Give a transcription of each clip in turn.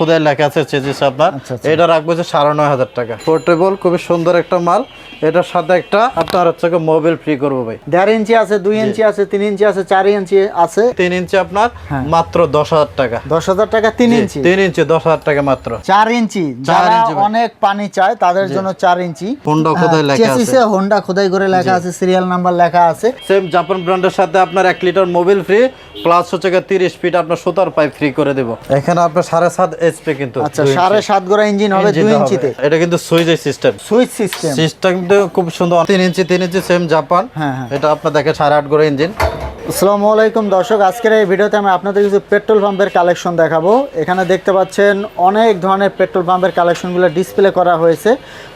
খোদায় লেখা আছে চেজিস আপনার আচ্ছা, আচ্ছা। এটা রাখব হচ্ছে সাড়ে নয় হাজার টাকা। পোর্টেবল খুবই সুন্দর একটা মাল। এটার সাথে একটা আপনার হচ্ছে মোবাইল ফ্রি করব ভাই। দেড় ইঞ্চি আছে দুই ইঞ্চি আছে তিন ইঞ্চি আছে চার ইঞ্চি আছে। তিন ইঞ্চি আপনার হ্যাঁ। মাত্র দশ হাজার টাকা। দশ হাজার টাকা তিন ইঞ্চি। তিন ইঞ্চি দশ হাজার টাকা মাত্র। চার ইঞ্চি। চার যারা ইঞ্চি অনেক পানি চায় তাদের জন্য চার ইঞ্চি। হোন্ডা খোদাই লেখা আছে। হোন্ডা খোদাই করে লেখা আছে সিরিয়াল নাম্বার লেখা আছে। সেম জাপান ব্র্যান্ডের সাথে আপনার এক লিটার মোবাইল ফ্রি প্লাস হচ্ছে তিরিশ ফিট আপনার সুতার পাইপ ফ্রি করে দেবো। এখানে আপনার সাড়ে সাত এইচপি কিন্তু আচ্ছা দুই সাড়ে ইঞ্চি। সাত গোড়া ইঞ্জিন হবে ইঞ্জিনটা দুই হবে। ইঞ্চিতে। এটা কিন্তু সুইচ সিস্টেম সুইচ সিস্টেম সিস্টেমটা খুব সুন্দর। তিন ইঞ্চি তিন ইঞ্চি সেম জাপান। হ্যাঁ, হ্যাঁ। এটা আপনার দেখে ইঞ্জিন আসসালামু আলাইকুম দর্শক আজকের এই ভিডিওতে আমি আপনাদের কিছু পেট্রোল পাম্পের কালেকশন দেখাবো। এখানে দেখতে পাচ্ছেন অনেক ধরনের পেট্রোল পাম্পের কালেকশনগুলো ডিসপ্লে করা হয়েছে।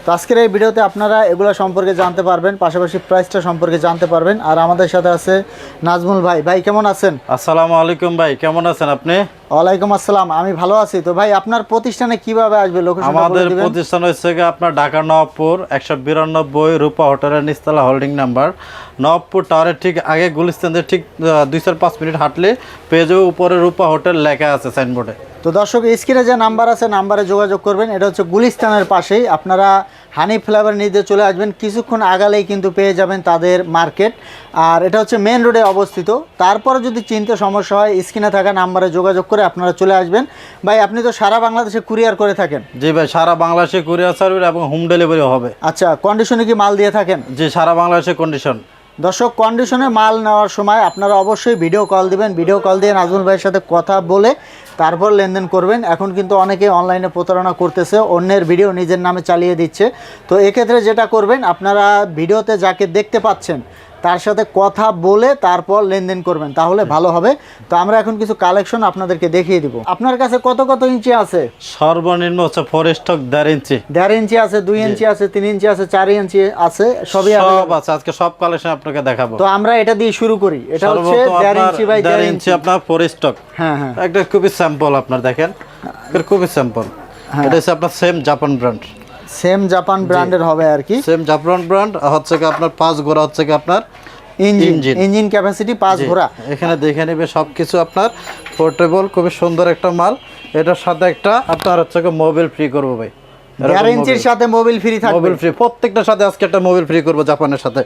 তো আজকের এই ভিডিওতে আপনারা এগুলো সম্পর্কে জানতে পারবেন পাশাপাশি প্রাইসটা সম্পর্কে জানতে পারবেন। আর আমাদের সাথে আছে নাজমুল ভাই। ভাই কেমন আছেন? আসসালামু আলাইকুম ভাই কেমন আছেন আপনি? ওয়ালাইকুম আসসালাম আমি ভালো আছি। তো ভাই আপনার প্রতিষ্ঠানে কীভাবে আসবে? লোকেশনটা আমাদের প্রতিষ্ঠান হচ্ছে আপনার ঢাকা নবপুর একশো বিরানব্বই রূপা হোটেলের নিস্তালা হোল্ডিং নাম্বার নবপুর টাওয়ারের ঠিক আগে গুলিস্তানদের ঠিক দুই চার পাঁচ মিনিট হাঁটলে পেয়ে যাবে উপরে রূপা হোটেল লেখা আছে সাইনবোর্ডে তো দর্শক স্ক্রিনে যে নাম্বার আছে নাম্বারে যোগাযোগ করবেন। এটা হচ্ছে গুলিস্তানের পাশেই। আপনারা হানি ফ্লেভার নিতে চলে আসবেন। কিছুক্ষণ আগালেই কিন্তু পেয়ে যাবেন তাদের মার্কেট আর এটা হচ্ছে মেন রোডে অবস্থিত। তারপরে যদি চিনতে সমস্যা হয় স্ক্রিনে থাকা নাম্বারে যোগাযোগ করে আপনারা চলে আসবেন। ভাই আপনি তো সারা বাংলাদেশে কুরিয়ার করে থাকেন। জি ভাই সারা বাংলাদেশে কুরিয়ার সার্ভিস এবং হোম ডেলিভারি হবে। আচ্ছা কন্ডিশনে কি মাল দিয়ে থাকেন? জি সারা বাংলাদেশের কন্ডিশন দর্শক কন্ডিশনে মাল নেওয়ার সময় আপনারা অবশ্যই ভিডিও কল দেবেন। ভিডিও কল দিয়ে নাজমুল ভাইয়ের সাথে কথা বলে তারপর লেনদেন করবেন। এখন কিন্তু অনেকে অনলাইনে প্রতারণা করতেছে, অন্যের ভিডিও নিজের নামে চালিয়ে দিচ্ছে। তো এক্ষেত্রে যেটা করবেন, আপনারা ভিডিওতে যাকে দেখতে পাচ্ছেন তার সাথে কথা বলে তারপর লেনদেন করবেন তাহলে ভালো হবে। তো আমরা এখন কিছু কালেকশন আপনাদেরকে দেখিয়ে দিব। আপনার কাছে কত কত ইঞ্চি আছে? সর্বনিম্ন হচ্ছে ফোর স্টক দেড় ইঞ্চি। দেড় ইঞ্চি আছে দুই ইঞ্চি আছে তিন ইঞ্চি আছে চার ইঞ্চি আছে সবই সব আছে আজকে সব কালেকশন আপনাকে দেখাবো। তো আমরা এটা দিয়ে শুরু করি। এটা হচ্ছে দেড় ইঞ্চি বাই দেড় ইঞ্চি আপনার ফোর স্টক হ্যাঁ হ্যাঁ। একটা খুবই স্যাম্পল আপনার দেখেন। এটা খুবই স্যাম্পল। এটা হচ্ছে আপনার same Japan brand same Japan ব্র্যান্ডের হবে আর কি। সেম জাপান ব্র্যান্ড হচ্ছে কি আপনার পাঁচ গোড়া হচ্ছে কি আপনার ইঞ্জিন ইঞ্জিন ক্যাপাসিটি পাঁচ ঘোড়া। এখানে দেখে নেবে সবকিছু আপনার পোর্টেবল খুবই সুন্দর একটা মাল। এটার সাথে একটা আপনার হচ্ছে কি মোবাইল ফ্রি করব ভাই। ইঞ্চির সাথে মোবাইল ফ্রি থাকবে। মোবাইল ফ্রি প্রত্যেকটার সাথে আজকে একটা মোবাইল ফ্রি করব জাপানের সাথে।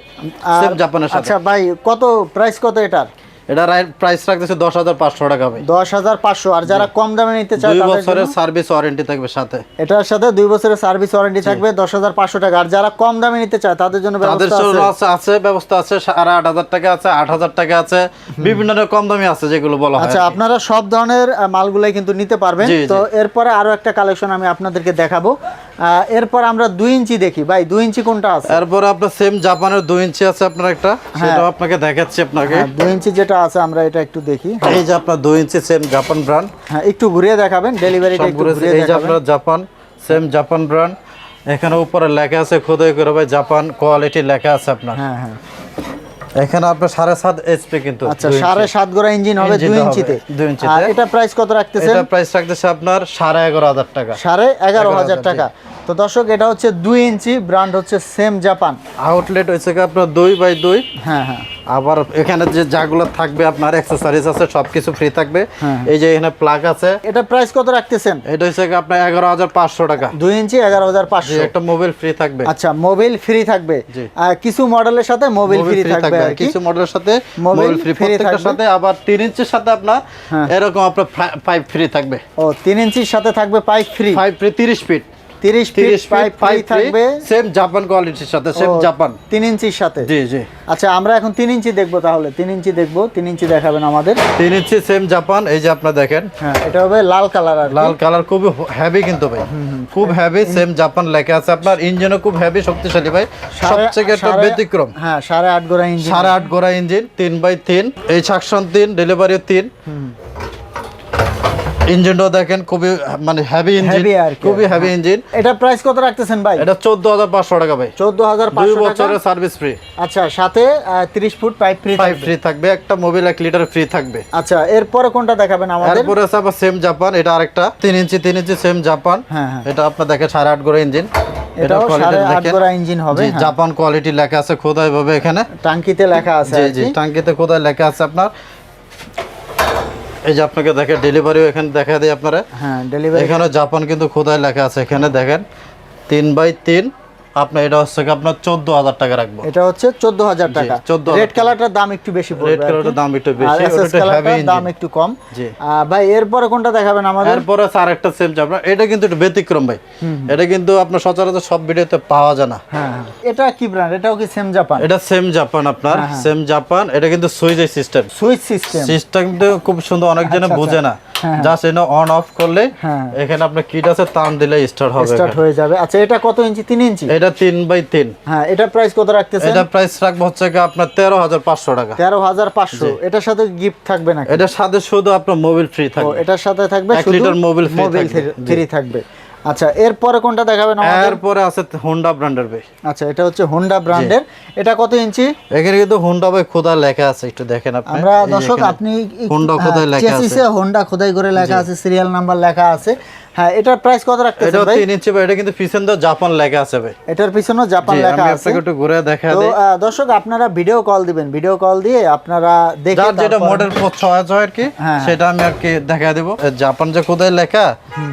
সেম জাপানের সাথে। আচ্ছা ভাই কত প্রাইস কত এটার? এটা প্রাইস রাখতেছে দশ হাজার পাঁচশো টাকা ভাই। দশ হাজার পাঁচশো। আর যারা কম দামে নিতে চায় দুই তাদের বছরের জন্য সার্ভিস ওয়ারেন্টি থাকবে সাথে। এটার সাথে দুই বছরের সার্ভিস ওয়ারেন্টি থাকবে দশ হাজার পাঁচশো টাকা। আর যারা কম দামে নিতে চায় তাদের জন্য তাদের জন্য আছে। ব্যবস্থা আছে সাড়ে আট হাজার টাকা আছে আট হাজার টাকা আছে। বিভিন্ন কম দামি আছে যেগুলো বলা আচ্ছা আপনারা সব ধরনের মালগুলাই কিন্তু নিতে পারবেন। তো এরপরে আরও একটা কালেকশন আমি আপনাদেরকে দেখাবো। এরপর আমরা দুই ইঞ্চি দেখি। ভাই দুই ইঞ্চি কোনটা আছে? এরপর আপনার সেম জাপানের দুই ইঞ্চি আছে আপনার একটা। সেটাও আপনাকে দেখাচ্ছি আপনাকে। হ্যাঁ, দুই ইঞ্চি যেটা আছে আমরা এটা একটু দেখি। এই যে আপনার দুই ইঞ্চি সেম জাপান ব্র্যান্ড হ্যাঁ একটু ঘুরিয়ে দেখাবেন ডেলিভারিটা একটু ঘুরিয়ে ঘুরিয়ে এই যে আপনার জাপান সেম জাপান ব্র্যান্ড এখানে উপরে লেখা আছে খোদাই করে ভাই জাপান কোয়ালিটি লেখা আছে আপনার। হ্যাঁ হ্যাঁ। এখানে আপনার সাড়ে সাত এইচপি কিন্তু আচ্ছা সাড়ে সাত গোড়া ইঞ্জিন হবে দুই ইঞ্চিতে। দুই ইঞ্চিতে। এটা প্রাইস কত রাখতেছে এটা প্রাইস রাখতেছে আপনার সাড়ে এগারো হাজার টাকা। সাড়ে এগারো হাজার টাকা। তো দর্শক এটা হচ্ছে দুই ইঞ্চি ব্র্যান্ড হচ্ছে সেম জাপান আউটলেট হয়েছে কি আপনার দুই বাই দুই? হ্যাঁ হ্যাঁ। আবার এখানে যে যাগুলো থাকবে আপনার অ্যাক্সেসরিজ আছে সবকিছু ফ্রি থাকবে। হ্যাঁ। এই যে এখানে প্লাগ আছে। এটা প্রাইস কত রাখতেছেন? এটা হচ্ছে আপনার এগারো হাজার পাঁচশো টাকা। দুই ইঞ্চি এগারো হাজার পাঁচশো। একটা মোবাইল ফ্রি থাকবে। আচ্ছা মোবাইল ফ্রি থাকবে। কিছু মডেলের সাথে মোবাইল ফ্রি থাকবে কিছু মডেলের সাথে মোবাইল ফ্রি প্রত্যেকটার সাথে আবার তিন ইঞ্চির সাথে আপনার হ্যাঁ। এরকম আপনার পাইপ ফ্রি থাকবে। ও তিন ইঞ্চির সাথে থাকবে পাইপ ফ্রি ফাইভ ফ্রি তিরিশ ফিট 30 30 পাইপ পাই থাকবে। সেম জাপান কোয়ালিটির সাথে সেম জাপান 3 ইঞ্চির সাথে? জি জি। আচ্ছা আমরা এখন 3 ইঞ্চি দেখব তাহলে। 3 ইঞ্চি দেখব 3 ইঞ্চি দেখাবেন আমাদের। 3 ইঞ্চি সেম জাপান এই যে আপনারা দেখেন। হ্যাঁ এটা হবে লাল কালার আর লাল কালার খুব হেভি কিন্তু ভাই। খুব হেভি সেম জাপান লেখা আছে। আপনার ইঞ্জিনও খুব হেভি শক্তিশালী ভাই। সবথেকে একটা ব্যতিক্রম। হ্যাঁ 8.5 গোড়া ইঞ্জিন 8.5 গোড়া ইঞ্জিন 3 বাই 3 এই সাকশন 3 ডেলিভারি 3 হ্যাঁ। ইঞ্জিনটা দেখেন খুবই মানে হেভি ইঞ্জিন খুবই হেভি হ্যাঁ। ইঞ্জিন এটা প্রাইস কত রাখতেছেন ভাই? এটা 14500 টাকা ভাই। 14500 টাকা। বছরের সার্ভিস ফ্রি আচ্ছা সাথে 30 foot pipe free pipe free থাকবে একটা মোবিল 1 লিটার ফ্রি থাকবে। আচ্ছা এরপরে কোনটা দেখাবেন আমাদের? এরপরে আছে আবার সেম জাপান এটা আরেকটা। 3 ইঞ্চি 3 ইঞ্চি সেম জাপান হ্যাঁ, এটা আপনি দেখেন 8.5 করে ইঞ্জিন এটা কোয়ালিটি দেখেন। ইঞ্জিন হবে জাপান কোয়ালিটি লেখা আছে খোদাই ভাবে এখানে। টাঙ্কিতে লেখা আছে জি জি টাঙ্কিতে খোদাই লেখা আছে আপনার। এই যে আপনাকে দেখে ডেলিভারিও এখানে দেখা দিই আপনারা। হ্যাঁ ডেলিভারি এখানে জাপান কিন্তু খোদায় লেখা আছে। এখানে দেখেন তিন বাই তিন। আপনার এটা হচ্ছে কি আপনার চোদ্দ হাজার টাকা রাখব। এটা হচ্ছে চোদ্দ হাজার টাকা। 14,000 রেড কালারটার দাম একটু বেশি পড়বে রেড আর কি। কালারের দাম একটু আর বেশি কালারটার দাম একটু কম। জি। ভাই এরপরে কোনটা দেখাবেন আমাদের? এরপরে আছে আরেকটা সেম আপনার এটা কিন্তু একটু ব্যতিক্রম ভাই। এটা কিন্তু আপনার সচরাচর সব ভিডিওতে পাওয়া যায় না। হ্যাঁ হ্যাঁ। এটা কি ব্র্যান্ড এটাও কি সেম জাপান এটা সেম জাপান আপনার হ্যাঁ, সেম জাপান এটা কিন্তু switch system switch system system কিন্তু খুব সুন্দর অনেকজনে আচ্ছা, বুঝে না। হ্যাঁ। জাস্ট এটা অন অফ করলে হ্যাঁ। এখানে আপনার কিট আছে টান দিলে স্টার্ট হবে স্টার্ট হয়ে যাবে। আচ্ছা এটা কত ইঞ্চি? তিন ইঞ্চি? এটা তিন বাই তিন। হ্যাঁ এটা প্রাইস কত রাখতেছেন? এটা প্রাইস রাখব হচ্ছে কি আপনার তেরো হাজার পাঁচশো টাকা। তেরো হাজার পাঁচশো। এটার সাথে গিফট থাকবে নাকি? এটার সাথে শুধু আপনার মোবিল ফ্রি ও থাকবে। এটার সাথে থাকবে শুধু 1 লিটার থাকবে। ফ্রি থাকবে। আচ্ছা এরপরে কোনটা দেখাবেন আমাদের? এরপরে আছে হোন্ডা ব্র্যান্ডের ভাই। আচ্ছা এটা হচ্ছে হোন্ডা ব্র্যান্ডের এটা কত ইঞ্চি? এখানে কিন্তু হোন্ডা ভাই খোদা লেখা আছে একটু দেখেন আপনি। আমরা দর্শক আপনি হোন্ডা খোদাই লেখা আছে। চেসিসে হোন্ডা খোদাই করে লেখা আছে সিরিয়াল নাম্বার লেখা আছে। হ্যাঁ এটার প্রাইস কত এটাও ভাই? তিন ইঞ্চি ভাই এটা কিন্তু পিছন জাপান লেখা আছে ভাই। এটার পিছনেও জাপান লেখা আমি আপনাকে একটু ঘুরে দেখা তো দর্শক আপনারা ভিডিও কল দিবেন। ভিডিও কল দিয়ে আপনারা দেখে যার যেটা মডেল চয়েস হয় আর কি হ্যাঁ। সেটা আমি আর কি দেখা দেবো। জাপান যে কোথায় লেখা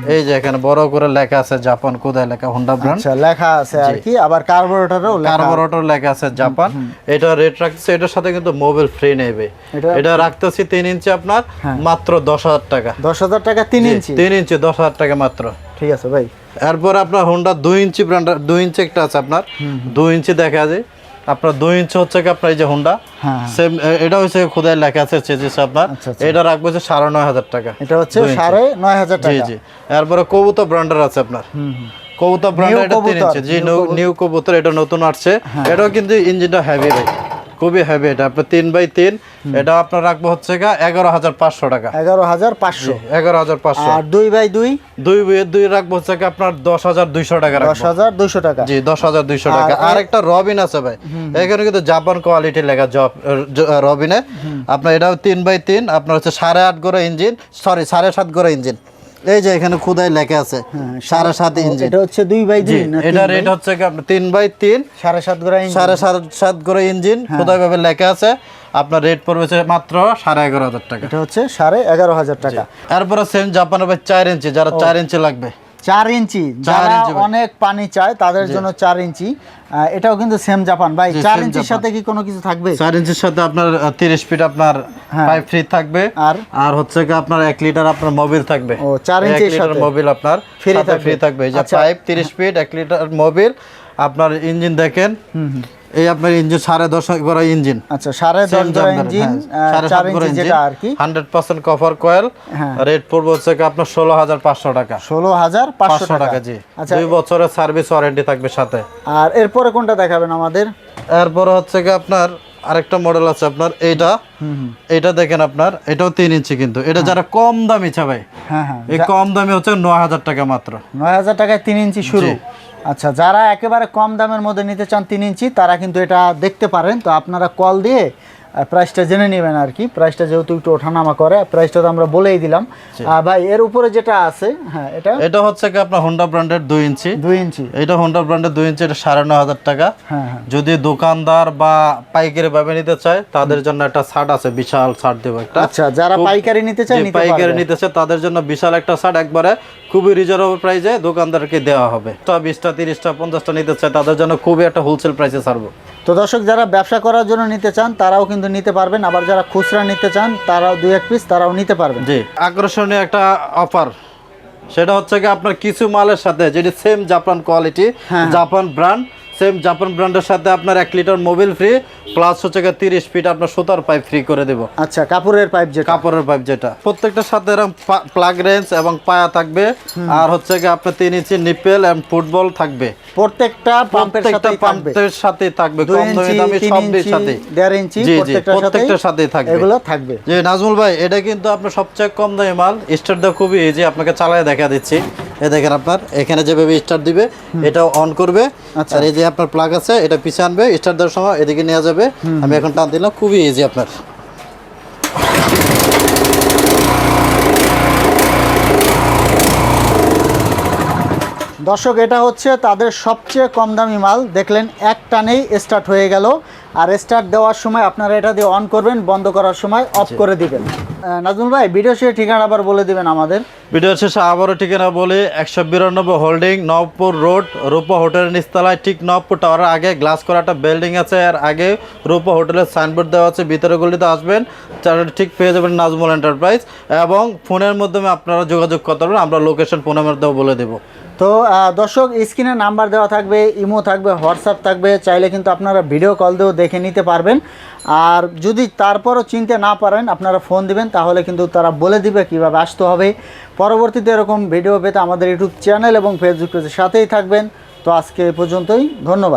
এই যে এখানে বড় করে লেখা আছে জাপান কোথায় লেখা হোন্ডা ব্র্যান্ড আচ্ছা লেখা আছে আর কি আবার কার্বোরেটরও লেখা কার্বোরেটর লেখা আছে জাপান। এটা রেট রাখতেছে এটার সাথে কিন্তু মোবাইল ফ্রি নেবে এটা- এটা রাখতেছি তিন ইঞ্চি আপনার হ্যাঁ। মাত্র দশ হাজার টাকা। দশ হাজার টাকা তিন ইঞ্চি? তিন ইঞ্চি দশ হাজার টাকা মাত্র। ঠিক আছে ভাই। এরপর আপনার হোন্ডা দুই ইঞ্চি ব্র্যান্ড দুই ইঞ্চি একটা আছে আপনার। দুই ইঞ্চি দেখা যায়। আপনার দুই ইঞ্চি হচ্ছে কি আপনার এই যে হোন্ডা হ্যাঁ সেম এটা হচ্ছে খোদায় লেখা আছে চেজিস আপনার। আচ্ছা, আচ্ছা। এটা রাখব হচ্ছে সাড়ে নয় হাজার টাকা। এটা হচ্ছে। সাড়ে নয় হাজার জি টাকা। জি। এরপরে কবুতর ব্র্যান্ডার আছে আপনার। কবুতর ব্র্যান্ডের এটা তিন ইঞ্চি। জি নিউ কবুতর। এটা নতুন আসছে। এটাও কিন্তু ইঞ্জিনটা হেভি ভাই। খুবই হেভি এটা আপনার তিন বাই তিন এটা আপনার রাখব হচ্ছে গা এগারো হাজার পাঁচশো টাকা। এগারো হাজার পাঁচশো। এগারো হাজার পাঁচশো। আর দুই বাই দুই? দুই বইয়ের দুই রাখব হচ্ছে গা আপনার দশ হাজার দুইশো টাকা দশ হাজার দুইশো টাকা। জি দশ হাজার দুইশো টাকা। আর একটা রবিন আছে ভাই। এখানে কিন্তু জাপান কোয়ালিটি লেখা জব রবিনে আপনার এটাও তিন বাই তিন আপনার হচ্ছে সাড়ে আট গোড়া ইঞ্জিন সরি সাড়ে সাত গোড়া ইঞ্জিন এই যে এখানে খুদাই লেখা আছে সাড়ে সাত ইঞ্চি এটা হচ্ছে দুই বাই দুই এটা রেট হচ্ছে তিন বাই তিন সাড়ে সাত করে সাড়ে সাত সাত করে ইঞ্জিন খুদাই ভাবে লেখা আছে। আপনার রেট পড়বে মাত্র সাড়ে এগারো হাজার টাকা। এটা হচ্ছে সাড়ে এগারো হাজার টাকা। এরপরে সেম জাপানের চার ইঞ্চি যারা চার ইঞ্চি লাগবে। চার ইঞ্চি। যারা অনেক পানি চায় তাদের জন্য চার ইঞ্চি। এটাও কিন্তু সেম জাপান। ভাই চার ইঞ্চির সাথে কি কোনো কিছু থাকবে? চার ইঞ্চির সাথে আপনার তিরিশ ফিট আপনার হ্যাঁ। পাইপ ফ্রি থাকবে। আর? আর হচ্ছে কি আপনার এক লিটার আপনার মোবিল থাকবে। ও, চার ইঞ্চি ইঞ্চির সাথে। মোবিল আপনার ফ্রি থাকবে। ফ্রি থাকবে। যে আচ্ছা। পাইপ তিরিশ ফিট এক লিটার মোবিল আপনার ইঞ্জিন দেখেন। হুম। এই আপনার ইঞ্জিন সাড়ে দশ করা ইঞ্জিন। আচ্ছা সাড়ে দশ গ্রাম ইঞ্জিন আহ, চার ইঞ্চি যেটা আর কি। হান্ড্রেড পার্সেন্ট কভার কয়েল হ্যাঁ। রেট পড়বে হচ্ছে আপনার ষোলো হাজার পাঁচশো টাকা। ষোলো হাজার পাঁচশো টাকা। জি। আচ্ছা। দুই বছরের সার্ভিস ওয়ারেন্টি থাকবে সাথে। আর এরপরে কোনটা দেখাবেন আমাদের? এরপরে হচ্ছে কি আপনার আরেকটা মডেল আছে আপনার এইটা। এটা দেখেন আপনার এটাও তিন ইঞ্চি কিন্তু। এটা যারা কম দামি চাবে হ্যাঁ হ্যাঁ। এই কম দামি হচ্ছে নয় হাজার টাকা মাত্র। নয় হাজার টাকায় তিন ইঞ্চি শুরু। আচ্ছা যারা একেবারে কম দামের মধ্যে নিতে চান তিন ইঞ্চি, তারা কিন্তু এটা দেখতে পারেন। তো আপনারা কল দিয়ে প্রাইসটা জেনে নেবেন আর কি। প্রাইসটা যেহেতু একটু ওঠানামা করে প্রাইসটা তো আমরা বলেই দিলাম। ভাই এর উপরে যেটা আছে হ্যাঁ এটা? এটা হচ্ছে কি আপনার হোন্ডা ব্র্যান্ডের দুই ইঞ্চি। দুই ইঞ্চি। এটা হোন্ডা ব্র্যান্ডের দুই ইঞ্চি এটা সাড়ে নয় হাজার টাকা। হ্যাঁ হ্যাঁ। যদি দোকানদার বা পাইকারি ভাবে নিতে চায় তাদের জন্য একটা ছাড় আছে বিশাল ছাড় দেবো একটা। আচ্ছা যারা পাইকারি নিতে চায় নিতে পাইকারি পারবে। নিতেছে তাদের জন্য বিশাল একটা ছাড়। একবারে খুবই রিজনেবল প্রাইসে দোকানদারকে দেওয়া হবে। তা বিশটা তিরিশটা পঞ্চাশটা নিতে চায় তাদের জন্য খুবই একটা হোলসেল প্রাইসে ছাড়বো। তো দর্শক যারা ব্যবসা করার জন্য নিতে চান তারাও কিন্তু নিতে পারবেন। আবার যারা খুচরা নিতে চান তারাও দুই এক পিস তারাও নিতে পারবেন। জি। আকর্ষণীয় একটা অফার সেটা হচ্ছে কি আপনার কিছু মালের সাথে যেটি same Japan quality. Japan brand same Japan ব্র্যান্ডের সাথে আপনার এক লিটার মোবিল ফ্রি প্লাস হচ্ছে কি তিরিশ ফিট আপনার সুতার পাইপ ফ্রি করে দেবো। আচ্ছা কাপড়ের পাইপ যেটা। কাপড়ের পাইপ যেটা। প্রত্যেকটার সাথে এরকম প্লাগ রেঞ্জ এবং পায়া থাকবে। আর হচ্ছে কি আপনার তিন ইঞ্চি নিপেল এবং ফুটবল থাকবে। প্রত্যেকটা পাম্পের প্রত্যেকটা সাথে পাম্পের সাথে থাকবে। কম দামি দামি সবের সাথে ইঞ্চি প্রত্যেকটার সাথেই থাকবে। এগুলো থাকবে। যে নাজমুল ভাই এটা কিন্তু আপনার সবচেয়ে কম দামি মাল। স্টার্ট খুবই ইজি আপনাকে চালায় দেখা দিচ্ছি। এই দেখেন আপনার এখানে যেভাবে স্টার্ট দিবে এটা অন করবে। আচ্ছা। আর এই যে আপনার প্লাগ আছে এটা পিছে আনবে স্টার্ট দেওয়ার সময় এদিকে নেওয়া যাবে। আমি এখন টান দিলাম খুবই ইজি আপনার। দর্শক এটা হচ্ছে তাদের সবচেয়ে কম দামি মাল। দেখলেন এক টানেই স্টার্ট হয়ে গেল। আর স্টার্ট দেওয়ার সময় আপনারা এটা দিয়ে অন করবেন বন্ধ করার সময় অফ করে দিবেন। নাজমুল ভাই ভিডিও শেষে ঠিকানা আবার বলে দিবেন আমাদের। ভিডিও শেষে আবারও ঠিকানা বলে একশো বিরানব্বই হোল্ডিং নবপুর রোড রূপা হোটেলের নিচতলায় ঠিক নবপুর টাওয়ারের আগে গ্লাস করা একটা বিল্ডিং আছে আর আগে রূপা হোটেলের সাইনবোর্ড দেওয়া আছে ভিতরে গলিতে আসবেন চারটে ঠিক পেয়ে যাবেন নাজমুল এন্টারপ্রাইজ এবং ফোনের মাধ্যমে আপনারা যোগাযোগ করতে পারবেন আমরা লোকেশন ফোনের মাধ্যমে বলে দেবো। তো দর্শক, স্ক্রিনে নাম্বার দেওয়া থাকবে, ইমো থাকবে, হোয়াটসঅ্যাপ থাকবে, চাইলে কিন্তু আপনারা ভিডিও কল দিয়েও দেখে নিতে পারবেন। আর যদি তারপরও চিনতে না পারেন, আপনারা ফোন দিবেন, তাহলে কিন্তু তারা বলে দিবে কীভাবে আসতে হবে। পরবর্তীতে এরকম ভিডিও পেতে আমাদের ইউটিউব চ্যানেল এবং ফেসবুক পেজের সাথেই থাকবেন। তো আজকে এ পর্যন্তই, ধন্যবাদ।